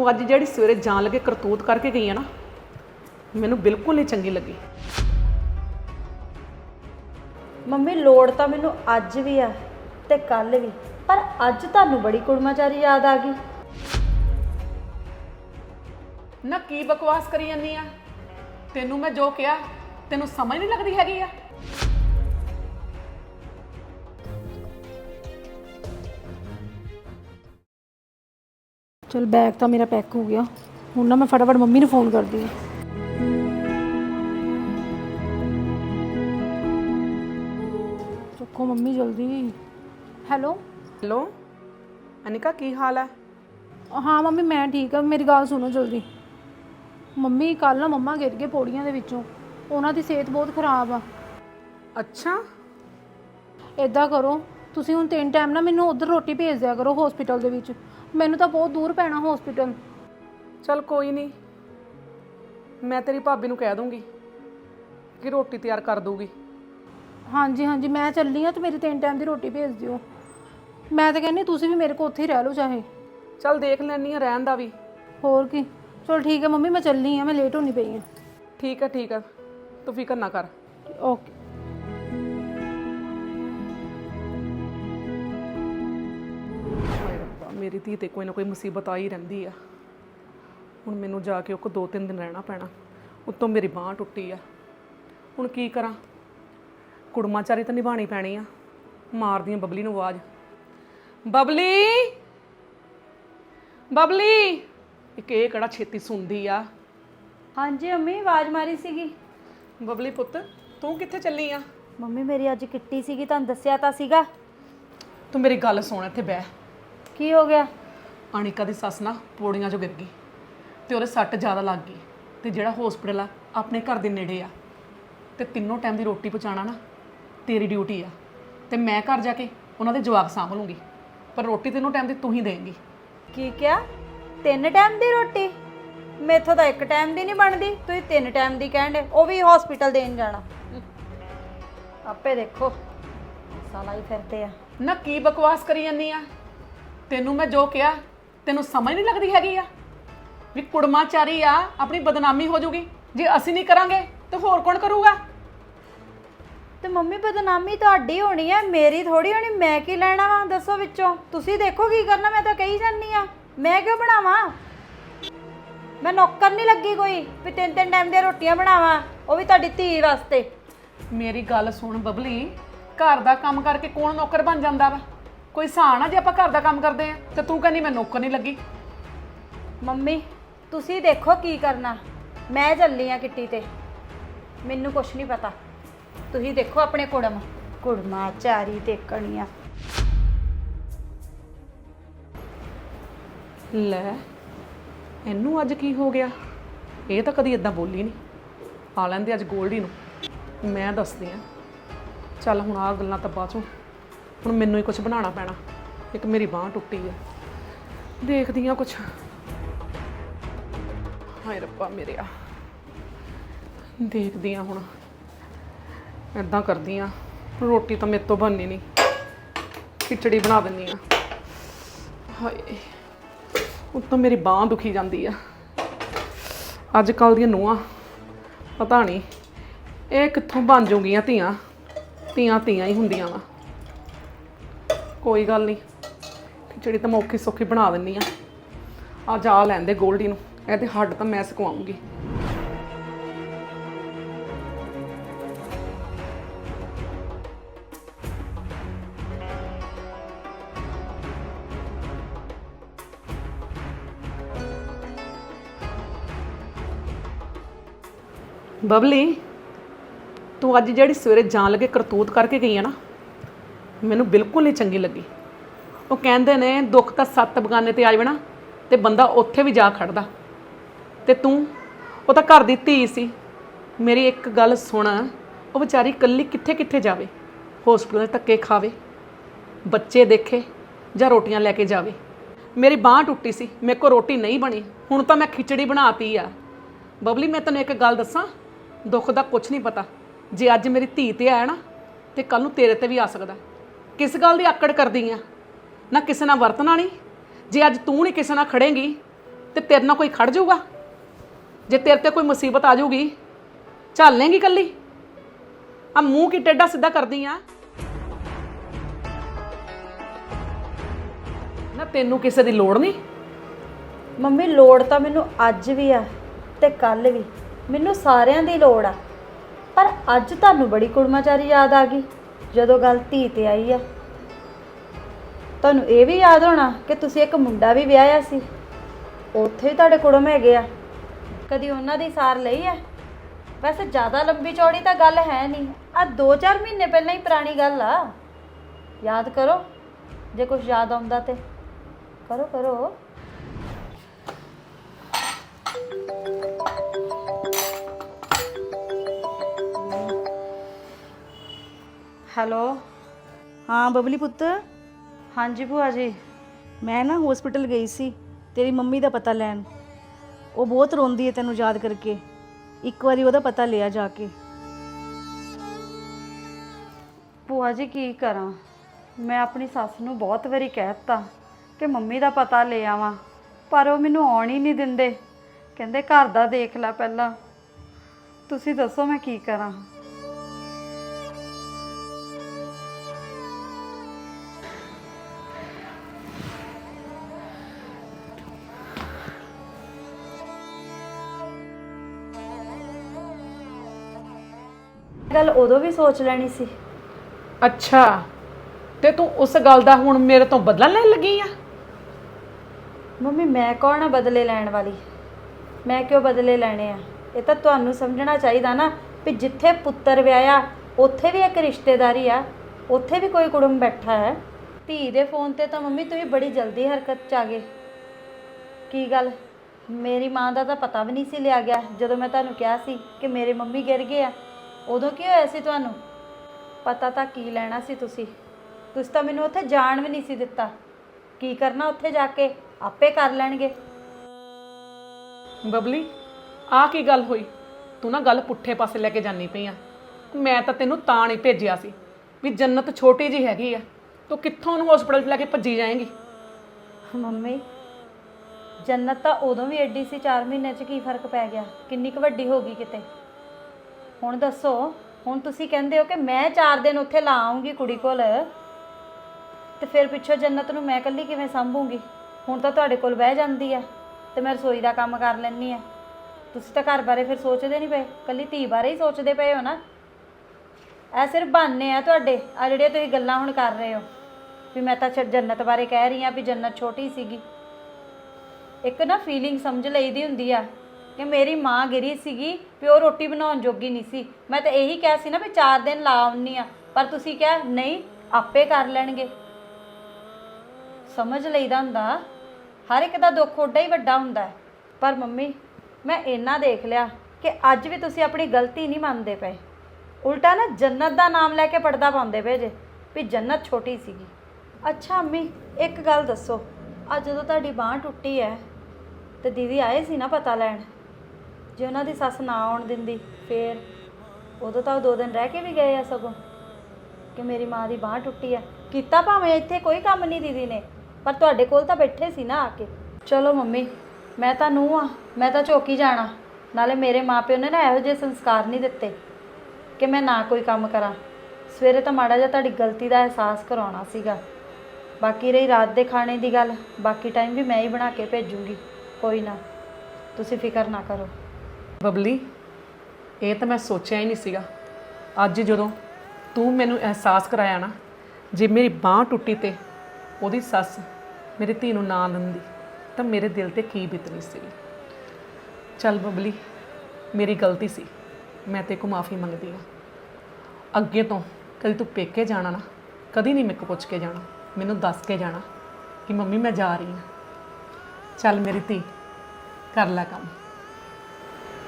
ਤੂੰ ਅੱਜ ਜਿਹੜੀ ਸਵੇਰੇ ਜਾਣ ਲੱਗੇ ਕਰਤੂਤ ਕਰਕੇ ਗਈ ਆ ਨਾ ਮੈਨੂੰ ਬਿਲਕੁਲ ਨਹੀਂ ਚੰਗੀ ਲੱਗੀ। ਮੰਮੀ ਲੋੜ ਤਾਂ ਮੈਨੂੰ ਅੱਜ ਵੀ ਆ ਤੇ ਕੱਲ ਵੀ ਪਰ ਅੱਜ ਤੁਹਾਨੂੰ ਬੜੀ ਕੁੜਮਾਚਾਰੀ ਯਾਦ ਆ ਗਈ। ਨਾ ਕੀ ਬਕਵਾਸ ਕਰੀ ਜਾਂਦੀ ਆ? ਤੈਨੂੰ ਮੈਂ ਜੋ ਕਿਹਾ ਤੈਨੂੰ ਸਮਝ ਨਹੀਂ ਲੱਗਦੀ ਹੈਗੀ ਆ? ਚਲ ਬੈਗ ਤਾਂ ਮੇਰਾ ਪੈਕ ਹੋ ਗਿਆ। ਹੁਣ ਨਾ ਮੈਂ ਫਟਾਫਟ ਮੰਮੀ ਨੂੰ ਫੋਨ ਕਰਦੀ ਹਾਂ। ਚੁੱਕੋ ਮੰਮੀ ਜਲਦੀ। ਹੈਲੋ ਹੈਲੋ ਅਨਿਕਾ ਕੀ ਹਾਲ ਹੈ? ਹਾਂ ਮੰਮੀ ਮੈਂ ਠੀਕ ਆ ਮੇਰੀ ਗੱਲ ਸੁਣੋ ਜਲਦੀ। ਮੰਮੀ ਕੱਲ ਨਾ ਮੰਮਾ ਗਿਰ ਗਏ ਪੌੜੀਆਂ ਦੇ ਵਿੱਚੋਂ। ਉਹਨਾਂ ਦੀ ਸਿਹਤ ਬਹੁਤ ਖਰਾਬ ਆ। ਅੱਛਾ। ਇਦਾਂ ਕਰੋ ਤੁਸੀਂ ਹੁਣ ਤਿੰਨ ਟਾਈਮ ਨਾ ਮੈਨੂੰ ਉਧਰ ਰੋਟੀ ਭੇਜ ਦਿਆ ਕਰੋ ਹਸਪੀਟਲ ਦੇ ਵਿੱਚ। ਮੈਨੂੰ ਤਾਂ ਬਹੁਤ ਦੂਰ ਪੈਣਾ ਹਸਪੀਟਲ ਚਲ ਕੋਈ ਨਹੀਂ। ਮੈਂ ਤੇਰੀ ਭਾਬੀ ਨੂੰ ਕਹਿ ਦੂੰਗੀ ਕਿ ਰੋਟੀ ਤਿਆਰ ਕਰ ਦੂਗੀ ਹਾਂਜੀ ਹਾਂਜੀ ਮੈਂ ਚੱਲੀ ਆ ਤੇ ਮੇਰੀ ਤਿੰਨ ਟਾਈਮ ਦੀ ਰੋਟੀ ਭੇਜ ਦਿਓ। ਮੈਂ ਤਾਂ ਕਹਿੰਦੀ ਤੁਸੀਂ ਵੀ ਮੇਰੇ ਕੋਲ ਉੱਥੇ ਹੀ ਰਹਿ ਲਓ ਚਾਹੇ। ਚਲ ਦੇਖ ਲੈਣੀ ਆ ਰਹਿਣ ਦਾ ਵੀ। ਹੋਰ ਕੀ? ਚਲ ਠੀਕ ਹੈ ਮੰਮੀ ਮੈਂ ਚੱਲੀ ਆ ਮੈਂ ਲੇਟ ਹੋਣੀ ਪਈ ਆ ਠੀਕ ਹੈ ਠੀਕ ਹੈ। ਤੂੰ ਫਿਕਰ ਨਾ ਕਰ। ਓਕੇ। ਮੇਰੀ ਧੀ ਤੇ ਕੋਈ ਨਾ ਕੋਈ ਮੁਸੀਬਤ ਆ ਹੀ ਰਹਿੰਦੀ ਆ। ਹੁਣ ਮੈਨੂੰ ਜਾ ਕੇ ਉਹ ਕੋ ਦੋ ਤਿੰਨ ਦਿਨ ਰਹਿਣਾ ਪੈਣਾ। ਉੱਤੋਂ ਮੇਰੀ ਬਾਹ ਟੁੱਟੀ ਆ। ਹੁਣ ਕੀ ਕਰਾਂ? ਕੁੜਮਾਚਾਰੀ ਤਾਂ ਨਿਭਾਣੀ ਪੈਣੀ ਆ। ਮਾਰਦੀ ਆ ਬਬਲੀ ਨੂੰ ਆਵਾਜ਼। ਬਬਲੀ! ਬਬਲੀ! ਇੱਕ ਇਹ ਕਿਹੜਾ ਛੇਤੀ ਸੁਣਦੀ ਆ? ਹਾਂਜੀ ਮੰਮੀ ਆਵਾਜ਼ ਮਾਰੀ ਸੀਗੀ। ਬਬਲੀ ਪੁੱਤ ਤੂੰ ਕਿੱਥੇ ਚੱਲੀ ਆ? ਮੰਮੀ ਮੇਰੀ ਅੱਜ ਕਿੱਟੀ ਸੀਗੀ ਤੁਹਾਨੂੰ ਦੱਸਿਆ ਤਾਂ ਸੀਗਾ। ਤੂੰ ਮੇਰੀ ਗੱਲ ਸੁਣ ਇੱਥੇ ਬਹਿ। ਕੀ ਹੋ ਗਿਆ? ਅਣਿਕਾ ਦੀ ਸੱਸ ਨਾ ਪੌੜੀਆਂ 'ਚੋਂ ਗਿਰ ਗਈ ਤੇ ਉਹਦੇ ਸੱਟ ਜ਼ਿਆਦਾ ਲੱਗ ਗਈ ਤੇ ਜਿਹੜਾ ਹਸਪੀਟਲ ਆ ਆਪਣੇ ਘਰ ਦੇ ਨੇੜੇ ਆ। ਤੇ ਤਿੰਨੋਂ ਟਾਈਮ ਦੀ ਰੋਟੀ ਪਹੁੰਚਾਉਣਾ ਨਾ ਤੇਰੀ ਡਿਊਟੀ ਆ। ਤੇ ਮੈਂ ਘਰ ਜਾ ਕੇ ਉਹਨਾਂ ਦੇ ਜਵਾਬ ਸਾਂਭ ਲੂੰਗੀ ਪਰ ਰੋਟੀ ਤਿੰਨੋਂ ਟਾਈਮ ਦੀ ਤੂੰ ਹੀ ਦੇਂਗੀ। ਕੀ ਕਿਹਾ? ਤਿੰਨ ਟਾਈਮ ਦੀ ਰੋਟੀ? ਮੇਥੋਂ ਤਾਂ ਇੱਕ ਟਾਈਮ ਦੀ ਨਹੀਂ ਬਣਦੀ ਤੁਸੀਂ ਤਿੰਨ ਟਾਈਮ ਦੀ ਕਹਿੰਦੇ ਉਹ ਵੀ ਹਸਪੀਟਲ ਦੇਣ ਜਾਣਾ। ਆਪੇ ਦੇਖੋ ਸਾਲਾ ਹੀ ਫਿਰਦੇ ਆ। ਨਾ ਕੀ ਬਕਵਾਸ ਕਰੀ ਜਾਂਦੀ ਆ? ਤੈਨੂੰ ਮੈਂ ਜੋ ਕਿਹਾ ਤੈਨੂੰ ਸਮਝ ਨਹੀਂ ਲੱਗਦੀ ਹੈਗੀ ਆ? ਵੀ ਕੁੜਮਾਚਾਰੀ ਆ ਆਪਣੀ ਬਦਨਾਮੀ ਹੋ ਜਾਊਗੀ ਜੇ ਅਸੀਂ ਨਹੀਂ ਕਰਾਂਗੇ ਤੇ ਹੋਰ ਕੌਣ ਕਰੂਗਾ? ਤੇ ਮੰਮੀ ਬਦਨਾਮੀ ਤੁਹਾਡੀ ਹੋਣੀ ਹੈ ਮੇਰੀ ਥੋੜੀ ਹੋਣੀ ਮੈਂ ਕੀ ਲੈਣਾ ਵਾ? ਦੱਸੋ ਵਿੱਚੋਂ। ਤੁਸੀਂ ਦੇਖੋ ਕੀ ਕਰਨਾ ਮੈਂ ਤਾਂ ਕਹੀ ਜਾਨੀ ਆ। ਮੈਂ ਕਿਉਂ ਬਣਾਵਾਂ? ਮੈਂ ਨੌਕਰ ਨਹੀਂ ਲੱਗੀ ਕੋਈ ਵੀ ਤਿੰਨ ਤਿੰਨ ਟਾਈਮ ਦੀਆਂ ਰੋਟੀਆਂ ਬਣਾਵਾਂ ਉਹ ਵੀ ਤੁਹਾਡੀ ਧੀ ਵਾਸਤੇ। ਮੇਰੀ ਗੱਲ ਸੁਣ ਬਬਲੀ। ਘਰ ਦਾ ਕੰਮ ਕਰਕੇ ਕੌਣ ਨੌਕਰ ਬਣ ਜਾਂਦਾ ਵਾ? ਕੋਈ ਆ ਜੇ ਆਪਾਂ ਘਰ ਦਾ ਕੰਮ ਕਰਦੇ ਆ ਤੇ ਤੂੰ ਕਹਿੰਦੀ ਮੈਂ ਨੌਕਰ ਨਹੀਂ ਲੱਗੀ। ਮੰਮੀ ਤੁਸੀਂ ਦੇਖੋ ਕੀ ਕਰਨਾ। ਮੈਂ ਚੱਲੀ ਆ ਕਿੱਟੀ ਤੇ। ਮੈਨੂੰ ਕੁਛ ਨਹੀਂ ਪਤਾ। ਤੁਸੀਂ ਦੇਖੋ ਆਪਣੇ ਕੁੜਮ। ਕੁੜਮਾ ਚਾਰੀ ਤੇ ਕਣੀਆਂ ਲੈ ਇਹਨੂੰ ਅੱਜ ਕੀ ਹੋ ਗਿਆ? ਇਹ ਤਾਂ ਕਦੀ ਇਦਾਂ ਬੋਲੀ ਨਹੀਂ। ਆ ਲੈਂਦੇ ਅੱਜ ਗੋਲਡੀ ਨੂੰ। ਮੈਂ ਦੱਸਦੀ ਆ। ਚੱਲ ਹੁਣ ਆ ਗੱਲਾਂ ਤਾਂ ਬਾਅਦ ਚੋਂ ਹੁਣ ਮੈਨੂੰ ਹੀ ਕੁਝ ਬਣਾਉਣਾ ਪੈਣਾ। ਇੱਕ ਮੇਰੀ ਬਾਹ ਟੁੱਟੀ ਆ। ਦੇਖਦੀ ਆ ਕੁਝ ਹਾਏ ਰੱਬਾ ਮੇਰਿਆ। ਦੇਖਦੀ ਆ ਹੁਣ। ਇਦਾਂ ਕਰਦੀ ਆ। ਰੋਟੀ ਤਾਂ ਮੇਰੇ ਤੋਂ ਬਣਨੀ ਨਹੀਂ ਖਿਚੜੀ ਬਣਾ ਦਿੰਨੀ ਆ। ਹਾਏ। ਉੱਤੋਂ ਮੇਰੀ ਬਾਹ ਦੁਖੀ ਜਾਂਦੀ ਆ। ਅੱਜ ਕੱਲ ਦੀਆਂ ਨੂੰਹਾਂ, ਪਤਾ ਨਹੀਂ ਇਹ ਕਿੱਥੋਂ ਬਣ ਜੂਗੀਆਂ ਧੀਆਂ। ਧੀਆਂ ਧੀਆਂ ਹੀ ਹੁੰਦੀਆਂ ਵਾ। ਕੋਈ ਗੱਲ ਨਹੀਂ। ਖਿਚੜੀ ਤਾਂ ਮੈਂ ਔਖੀ ਸੌਖੀ ਬਣਾ ਦਿੰਨੀ ਆ। ਆ ਜਾ ਲੈਂਦੇ ਗੋਲਡੀ ਨੂੰ। ਇਹਦੇ ਹੱਡ ਤਾਂ ਮੈਂ ਸਕਵਾਉਂਗੀ ਬਬਲੀ, ਤੂੰ ਅੱਜ ਜਿਹੜੀ ਸਵੇਰੇ ਜਾਣ ਲੱਗੇ ਕਰਤੂਤ ਕਰਕੇ ਗਈ ਆ ਨਾ ਮੈਨੂੰ ਬਿਲਕੁਲ ਨਹੀਂ ਚੰਗੀ ਲੱਗੀ। ਉਹ ਕਹਿੰਦੇ ਨੇ, ਦੁੱਖ ਤਾਂ ਸੱਤ ਬਗਾਨੇ ਤੇ ਆ ਜਾਵੇ ਨਾ, ਤੇ ਬੰਦਾ ਉੱਥੇ ਵੀ ਜਾ ਖੜਦਾ। ਤੇ ਤੂੰ, ਉਹ ਤਾਂ ਘਰ ਦੀ ਧੀ ਸੀ। ਮੇਰੀ ਇੱਕ ਗੱਲ ਸੁਣ, ਉਹ ਵਿਚਾਰੀ ਇਕੱਲੀ ਕਿੱਥੇ ਕਿੱਥੇ ਜਾਵੇ? ਹਸਪੀਟਲ ਧੱਕੇ ਖਾਵੇ, ਬੱਚੇ ਦੇਖੇ, ਜਾਂ ਰੋਟੀਆਂ ਲੈ ਕੇ ਜਾਵੇ? ਮੇਰੀ ਬਾਹ ਟੁੱਟੀ ਸੀ, ਮੇਰੇ ਕੋਲ ਰੋਟੀ ਨਹੀਂ ਬਣੀ। ਹੁਣ ਤਾਂ ਮੈਂ ਖਿਚੜੀ ਬਣਾਤੀ ਆ। ਬਬਲੀ, ਮੈਂ ਤੈਨੂੰ ਇੱਕ ਗੱਲ ਦੱਸਾਂ? ਦੁੱਖ ਦਾ ਕੁਝ ਨਹੀਂ ਪਤਾ। ਜੇ ਅੱਜ ਮੇਰੀ ਧੀ ਤੇ ਆਇਆ ਨਾ, ਤੇ ਕੱਲ ਨੂੰ ਤੇਰੇ ਤੇ ਵੀ ਆ ਸਕਦਾ। ਕਿਸ ਗੱਲ ਦੀ ਆਕੜ ਕਰਦੀ ਆ? ਨਾ ਕਿਸੇ ਨਾਲ ਵਰਤਣਾ ਨਹੀਂ ਜੇ ਅੱਜ ਤੂੰ ਨਹੀਂ ਕਿਸੇ ਨਾਲ ਖੜੇਂਗੀ, ਤੇ ਤੇਰੇ ਨਾਲ ਕੋਈ ਖੜ ਜਾਊਗਾ? ਜੇ ਤੇਰੇ ਤੇ ਕੋਈ ਮੁਸੀਬਤ ਆ ਜਾਊਗੀ, ਝੱਲ ਲੇਂਗੀ ਕੱਲੀ ਆ ਮੂੰਹ ਕੀ ਟੇਡਾ ਸਿੱਧਾ ਕਰਦੀ ਆ? ਨਾ ਤੈਨੂੰ ਕਿਸੇ ਦੀ ਲੋੜ ਨਹੀਂ ਮੰਮੀ, ਲੋੜ ਤਾਂ ਮੈਨੂੰ ਅੱਜ ਵੀ ਆ ਤੇ ਕੱਲ ਵੀ। ਮੈਨੂੰ ਸਾਰਿਆਂ ਦੀ ਲੋੜ ਆ। ਪਰ ਅੱਜ ਤੁਹਾਨੂੰ ਬੜੀ ਕੁੜਮਾਚਾਰੀ ਯਾਦ ਆ ਗਈ। ਜਦੋਂ ਗੱਲ ਧੀ ਤੇ ਆਈ ਆ। ਤੁਹਾਨੂੰ ਇਹ ਵੀ ਯਾਦ ਹੋਣਾ ਕਿ ਤੁਸੀਂ ਇੱਕ ਮੁੰਡਾ ਵੀ ਵਿਆਹਿਆ ਸੀ? ਉੱਥੇ ਵੀ ਤੁਹਾਡੇ ਕੋਲੋਂ ਹੈਗੇ ਆ ਕਦੀ ਉਹਨਾਂ ਦੀ ਸਾਰ ਲਈ ਆ? ਵੈਸੇ ਜ਼ਿਆਦਾ ਲੰਬੀ ਚੌੜੀ ਤਾਂ ਗੱਲ ਹੈ ਨਹੀਂ। ਆ 2-4 ਮਹੀਨੇ ਪਹਿਲਾਂ ਹੀ ਪੁਰਾਣੀ ਗੱਲ ਆ। ਯਾਦ ਕਰੋ, ਜੇ ਕੁਝ ਯਾਦ ਆਉਂਦਾ ਤੇ। ਕਰੋ ਕਰੋ। ਹੈਲੋ। ਹਾਂ ਬਬਲੀ ਪੁੱਤ। ਹਾਂਜੀ ਭੂਆ ਜੀ। ਮੈਂ ਨਾ ਹਸਪੀਟਲ ਗਈ ਸੀ ਤੇਰੀ ਮੰਮੀ ਦਾ ਪਤਾ ਲੈਣ। ਉਹ ਬਹੁਤ ਰੋਂਦੀ ਹੈ ਤੈਨੂੰ ਯਾਦ ਕਰਕੇ। ਇੱਕ ਵਾਰੀ ਉਹਦਾ ਪਤਾ ਲਿਆ ਜਾ ਕੇ। ਭੂਆ ਜੀ ਕੀ ਕਰਾਂ? ਮੈਂ ਆਪਣੀ ਸੱਸ ਨੂੰ ਬਹੁਤ ਵਾਰੀ ਕਹਿ ਦਿੱਤਾ ਕਿ ਮੰਮੀ ਦਾ ਪਤਾ ਲੈ ਆਵਾਂ ਪਰ ਉਹ ਮੈਨੂੰ ਆਉਣ ਹੀ ਨਹੀਂ ਦਿੰਦੇ। ਕਹਿੰਦੇ ਘਰ ਦਾ ਦੇਖ ਲੈ ਪਹਿਲਾਂ। ਤੁਸੀਂ ਦੱਸੋ ਮੈਂ ਕੀ ਕਰਾਂ? ਗੱਲ ਉਦੋਂ ਵੀ ਸੋਚ ਲੈਣੀ ਸੀ। ਅੱਛਾ ਤੇ ਤੂੰ ਉਸ ਗੱਲ ਦਾ ਹੁਣ ਮੇਰੇ ਤੋਂ ਬਦਲਾ ਲੈਣ ਲੱਗੀ ਆ? ਮੰਮੀ ਮੈਂ ਕੌਣ ਆ ਬਦਲੇ ਲੈਣ ਵਾਲੀ? ਮੈਂ ਕਿਉਂ ਬਦਲੇ ਲੈਣੇ ਆ? ਇਹ ਤਾਂ ਤੁਹਾਨੂੰ ਸਮਝਣਾ ਚਾਹੀਦਾ ਨਾ ਵੀ ਜਿੱਥੇ ਪੁੱਤਰ ਵਿਆਹਿਆ ਉੱਥੇ ਵੀ ਇੱਕ ਰਿਸ਼ਤੇਦਾਰੀ ਆ ਉੱਥੇ ਵੀ ਕੋਈ ਕੁੜਮ ਬੈਠਾ ਹੈ। ਧੀ ਦੇ ਫੋਨ ਤੇ ਤਾਂ ਮੰਮੀ ਤੁਸੀਂ ਬੜੀ ਜਲਦੀ ਹਰਕਤ ਚ ਆ ਗਏ। ਕੀ ਗੱਲ? ਮੇਰੀ ਮਾਂ ਦਾ ਤਾਂ ਪਤਾ ਵੀ ਨਹੀਂ ਸੀ ਲਿਆ ਗਿਆ ਜਦੋਂ ਮੈਂ ਤੁਹਾਨੂੰ ਕਿਹਾ ਸੀ ਕਿ ਮੇਰੇ ਮੰਮੀ ਗਿਰ ਗਏ ਆ। ਉਦੋਂ ਕੀ ਹੋਇਆ ਸੀ ਤੁਹਾਨੂੰ? ਪਤਾ ਤਾਂ ਕੀ ਲੈਣਾ ਸੀ ਤੁਸੀਂ? ਤੁਸੀਂ ਤਾਂ ਮੈਨੂੰ ਉੱਥੇ ਜਾਣ ਵੀ ਨਹੀਂ ਸੀ ਦਿੱਤਾ। ਕੀ ਕਰਨਾ ਉੱਥੇ ਜਾ ਕੇ? ਆਪੇ ਕਰ ਲੈਣਗੇ। ਬਬਲੀ ਆ ਕੀ ਗੱਲ ਹੋਈ? ਤੂੰ ਨਾ ਗੱਲ ਪੁੱਠੇ ਪਾਸੇ ਲੈ ਕੇ ਜਾਨੀ ਪਈ ਆ। ਮੈਂ ਤਾਂ ਤੈਨੂੰ ਤਾਂ ਨਹੀਂ ਭੇਜਿਆ ਸੀ ਵੀ ਜੰਨਤ ਛੋਟੀ ਜੀ ਹੈਗੀ ਆ। ਤੂੰ ਕਿੱਥੋਂ ਉਹਨੂੰ ਹਸਪੀਟਲ 'ਚ ਲੈ ਕੇ ਭੱਜੀ ਜਾਏਂਗੀ? ਮੰਮੀ ਜੰਨਤ ਤਾਂ ਉਦੋਂ ਵੀ ਐਡੀ ਸੀ 4 ਮਹੀਨੇ 'ਚ ਕੀ ਫ਼ਰਕ ਪੈ ਗਿਆ? ਕਿੰਨੀ ਕੁ ਵੱਡੀ ਹੋ ਗਈ ਕਿਤੇ? ਹੁਣ ਦੱਸੋ, ਹੁਣ ਤੁਸੀਂ ਕਹਿੰਦੇ ਹੋ ਕਿ ਮੈਂ 4 ਦਿਨ ਉੱਥੇ ਲਾ ਆਉਂਗੀ ਕੁੜੀ ਕੋਲ, ਤੇ ਫਿਰ ਪਿੱਛੋਂ ਜੰਨਤ ਨੂੰ ਮੈਂ ਇਕੱਲੀ ਕਿਵੇਂ ਸੰਭੂਗੀ? ਹੁਣ ਤਾਂ ਤੁਹਾਡੇ ਕੋਲ ਬਹਿ ਜਾਂਦੀ ਆ, ਤੇ ਮੈਂ ਰਸੋਈ ਦਾ ਕੰਮ ਕਰ ਲੈਣੀ ਆ। ਤੁਸੀਂ ਤਾਂ ਘਰ ਬਾਰੇ ਫਿਰ ਸੋਚਦੇ ਨਹੀਂ ਪਏ, ਇਕੱਲੀ ਧੀ ਬਾਰੇ ਹੀ ਸੋਚਦੇ ਪਏ ਹੋ ਨਾ? ਇਹ ਸਿਰਫ ਬਹਾਨੇ ਆ ਤੁਹਾਡੇ, ਆ ਜਿਹੜੇ ਤੁਸੀਂ ਗੱਲਾਂ ਹੁਣ ਕਰ ਰਹੇ ਹੋ। ਵੀ ਮੈਂ ਤਾਂ ਛ- ਜੰਨਤ ਬਾਰੇ ਕਹਿ ਰਹੀ ਆ ਵੀ ਜੰਨਤ ਛੋਟੀ ਸੀਗੀ। ਇੱਕ ਨਾ ਫੀਲਿੰਗ ਸਮਝ ਲਈਦੀ ਹੁੰਦੀ ਆ ਕਿ ਮੇਰੀ ਮਾਂ ਗਿਰੀ ਸੀਗੀ ਵੀ ਉਹ ਰੋਟੀ ਬਣਾਉਣ ਜੋਗੀ ਨਹੀਂ ਸੀ। ਮੈਂ ਤਾਂ ਇਹੀ ਕਿਹਾ ਸੀ ਨਾ ਵੀ 4 ਦਿਨ ਲਾ ਆਉਣੀ ਆ ਪਰ ਤੁਸੀਂ ਕਿਹਾ, ਨਹੀਂ, ਆਪੇ ਕਰ ਲੈਣਗੇ। ਸਮਝ ਲਈਦਾ ਹੁੰਦਾ। ਹਰ ਇੱਕ ਦਾ ਦੁੱਖ ਓਡਾ ਹੀ ਵੱਡਾ ਹੁੰਦਾ ਹੈ। ਪਰ ਮੰਮੀ, ਮੈਂ ਇੰਨਾ ਦੇਖ ਲਿਆ ਕਿ ਅੱਜ ਵੀ ਤੁਸੀਂ ਆਪਣੀ ਗਲਤੀ ਨਹੀਂ ਮੰਨਦੇ ਪਏ। ਉਲਟਾ ਨਾ ਜੰਨਤ ਦਾ ਨਾਮ ਲੈ ਕੇ ਪਰਦਾ ਪਾਉਂਦੇ ਪਏ ਜੇ, ਵੀ ਜੰਨਤ ਛੋਟੀ ਸੀਗੀ। ਅੱਛਾ ਅੰਮੀ ਇੱਕ ਗੱਲ ਦੱਸੋ। ਅੱਜ ਜਦੋਂ ਤੁਹਾਡੀ ਬਾਹ ਟੁੱਟੀ ਹੈ, ਤੇ ਦੀਦੀ ਆਏ ਸੀ ਨਾ ਪਤਾ ਲੈਣ? ਜੇ ਉਹਨਾਂ ਦੀ ਸੱਸ ਨਾ ਆਉਣ ਦਿੰਦੀ, ਫੇਰ ਉਦੋਂ ਤਾਂ ਉਹ ਦੋ ਦਿਨ ਰਹਿ ਕੇ ਵੀ ਗਏ ਆ ਸਗੋਂ ਕਿ ਮੇਰੀ ਮਾਂ ਦੀ ਬਾਹ ਟੁੱਟੀ ਆ। ਕੀਤਾ ਭਾਵੇਂ ਇੱਥੇ ਕੋਈ ਕੰਮ ਨਹੀਂ ਦੀਦੀ ਨੇ, ਪਰ ਤੁਹਾਡੇ ਕੋਲ ਤਾਂ ਬੈਠੇ ਸੀ ਨਾ ਆ ਕੇ। ਚਲੋ ਮੰਮੀ, ਮੈਂ ਤਾਂ ਨੂੰ ਆ, ਮੈਂ ਤਾਂ ਝੋਕੀ ਜਾਣਾ। ਨਾਲੇ ਮੇਰੇ ਮਾਪਿਓ ਨੇ ਨਾ ਇਹੋ ਜਿਹੇ ਸੰਸਕਾਰ ਨਹੀਂ ਦਿੱਤੇ ਕਿ ਮੈਂ ਨਾ ਕੋਈ ਕੰਮ ਕਰਾਂ। ਸਵੇਰੇ ਤਾਂ ਮਾੜਾ ਜਿਹਾ ਤੁਹਾਡੀ ਗਲਤੀ ਦਾ ਅਹਿਸਾਸ ਕਰਾਉਣਾ ਸੀਗਾ। ਬਾਕੀ ਰਹੀ ਰਾਤ ਦੇ ਖਾਣੇ ਦੀ ਗੱਲ, ਬਾਕੀ ਟਾਈਮ ਵੀ ਮੈਂ ਹੀ ਬਣਾ ਕੇ ਭੇਜੂੰਗੀ। ਕੋਈ ਨਾ, ਤੁਸੀਂ ਫਿਕਰ ਨਾ ਕਰੋ। ਬਬਲੀ ਇਹ ਤਾਂ ਮੈਂ ਸੋਚਿਆ ਹੀ ਨਹੀਂ ਸੀਗਾ। ਅੱਜ ਜਦੋਂ ਤੂੰ ਮੈਨੂੰ ਅਹਿਸਾਸ ਕਰਾਇਆ ਨਾ, ਜੇ ਮੇਰੀ ਬਾਹ ਟੁੱਟੀ ਤੇ ਉਹਦੀ ਸੱਸ ਮੇਰੀ ਧੀ ਨੂੰ ਨਾ ਦਿੰਦੀ, ਤਾਂ ਮੇਰੇ ਦਿਲ ਤੇ ਕੀ ਬੀਤਣੀ ਸੀ ਚੱਲ ਬਬਲੀ ਮੇਰੀ ਗਲਤੀ ਸੀ, ਮੈਂ ਤੇ ਕੋ ਮਾਫੀ ਮੰਗਦੀ ਹਾਂ। ਅੱਗੇ ਤੋਂ ਕਦੀ ਤੂੰ ਪੇਕੇ ਜਾਣਾ ਨਾ, ਕਦੀ ਨਹੀਂ ਮੇਰੇ ਪੁੱਛ ਕੇ ਜਾਣਾ, ਮੈਨੂੰ ਦੱਸ ਕੇ ਜਾਣਾ ਕਿ ਮੰਮੀ ਮੈਂ ਜਾ ਰਹੀ ਹਾਂ। ਚੱਲ ਮੇਰੀ ਧੀ, ਕਰ ਲੈ ਕੰਮ।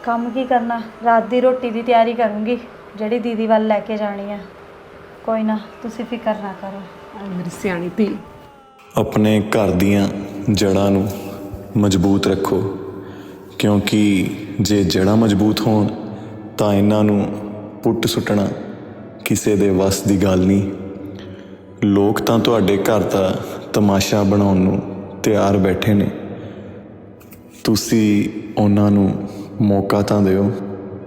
ਕੰਮ ਕੀ ਕਰਨਾ? ਰਾਤ ਦੀ ਰੋਟੀ ਦੀ ਤਿਆਰੀ ਕਰੂੰਗੀ ਜਿਹੜੀ ਦੀਦੀ ਵੱਲ ਲੈ ਕੇ ਜਾਣੀ ਆ। ਕੋਈ ਨਾ ਤੁਸੀਂ ਫਿਕਰ ਨਾ ਕਰੋ। ਮੇਰੀ ਸਿਆਣੀ ਧੀ। ਆਪਣੇ ਘਰ ਦੀਆਂ ਜੜ੍ਹਾਂ ਨੂੰ ਮਜ਼ਬੂਤ ਰੱਖੋ ਕਿਉਂਕਿ ਜੇ ਜੜ੍ਹਾਂ ਮਜ਼ਬੂਤ ਹੋਣ ਤਾਂ ਇਹਨਾਂ ਨੂੰ ਪੁੱਟ ਸੁੱਟਣਾ ਕਿਸੇ ਦੇ ਵੱਸ ਦੀ ਗੱਲ ਨਹੀਂ। ਲੋਕ ਤਾਂ ਤੁਹਾਡੇ ਘਰ ਦਾ ਤਮਾਸ਼ਾ ਬਣਾਉਣ ਨੂੰ ਤਿਆਰ ਬੈਠੇ ਨੇ। ਤੁਸੀਂ ਉਹਨਾਂ ਨੂੰ ਮੌਕਾ ਤਾਂ ਦਿਓ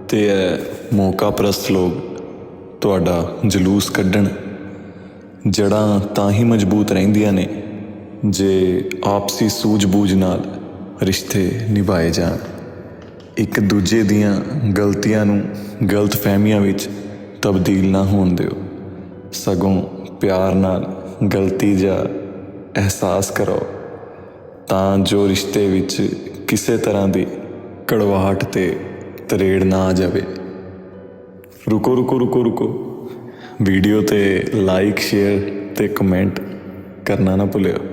ਤੇ ਇਹ ਮੌਕਾ ਪ੍ਰਸਤ ਲੋਕ ਤੁਹਾਡਾ ਜਲੂਸ ਕੱਢਣ। ਜੜਾਂ ਤਾਂ ਹੀ ਮਜ਼ਬੂਤ ਰਹਿੰਦੀਆਂ ਨੇ ਜੇ ਆਪਸੀ ਸੂਝ-ਬੂਝ ਨਾਲ ਰਿਸ਼ਤੇ ਨਿਭਾਏ ਜਾਣ। ਇੱਕ ਦੂਜੇ ਦੀਆਂ ਗਲਤੀਆਂ ਨੂੰ ਗਲਤ ਫਹਿਮੀਆਂ ਵਿੱਚ ਤਬਦੀਲ ਨਾ ਹੋਣ ਦਿਓ। ਸਗੋਂ ਪਿਆਰ ਨਾਲ ਗਲਤੀ ਜਾਂ ਅਹਿਸਾਸ ਕਰੋ। ਤਾਂ ਜੋ ਰਿਸ਼ਤੇ ਵਿੱਚ ਕਿਸੇ ਤਰ੍ਹਾਂ ਦੀ ਕੜਵਾਹਟ ਤੇ ਤਰੇੜ ਨਾ ਆ ਜਾਵੇ। ਰੁਕੋ ਰੁਕੋ ਰੁਕੋ ਰੁਕੋ। ਵੀਡੀਓ ਤੇ ਲਾਈਕ ਸ਼ੇਅਰ ਤੇ ਕਮੈਂਟ ਕਰਨਾ ਨਾ ਭੁੱਲਿਓ।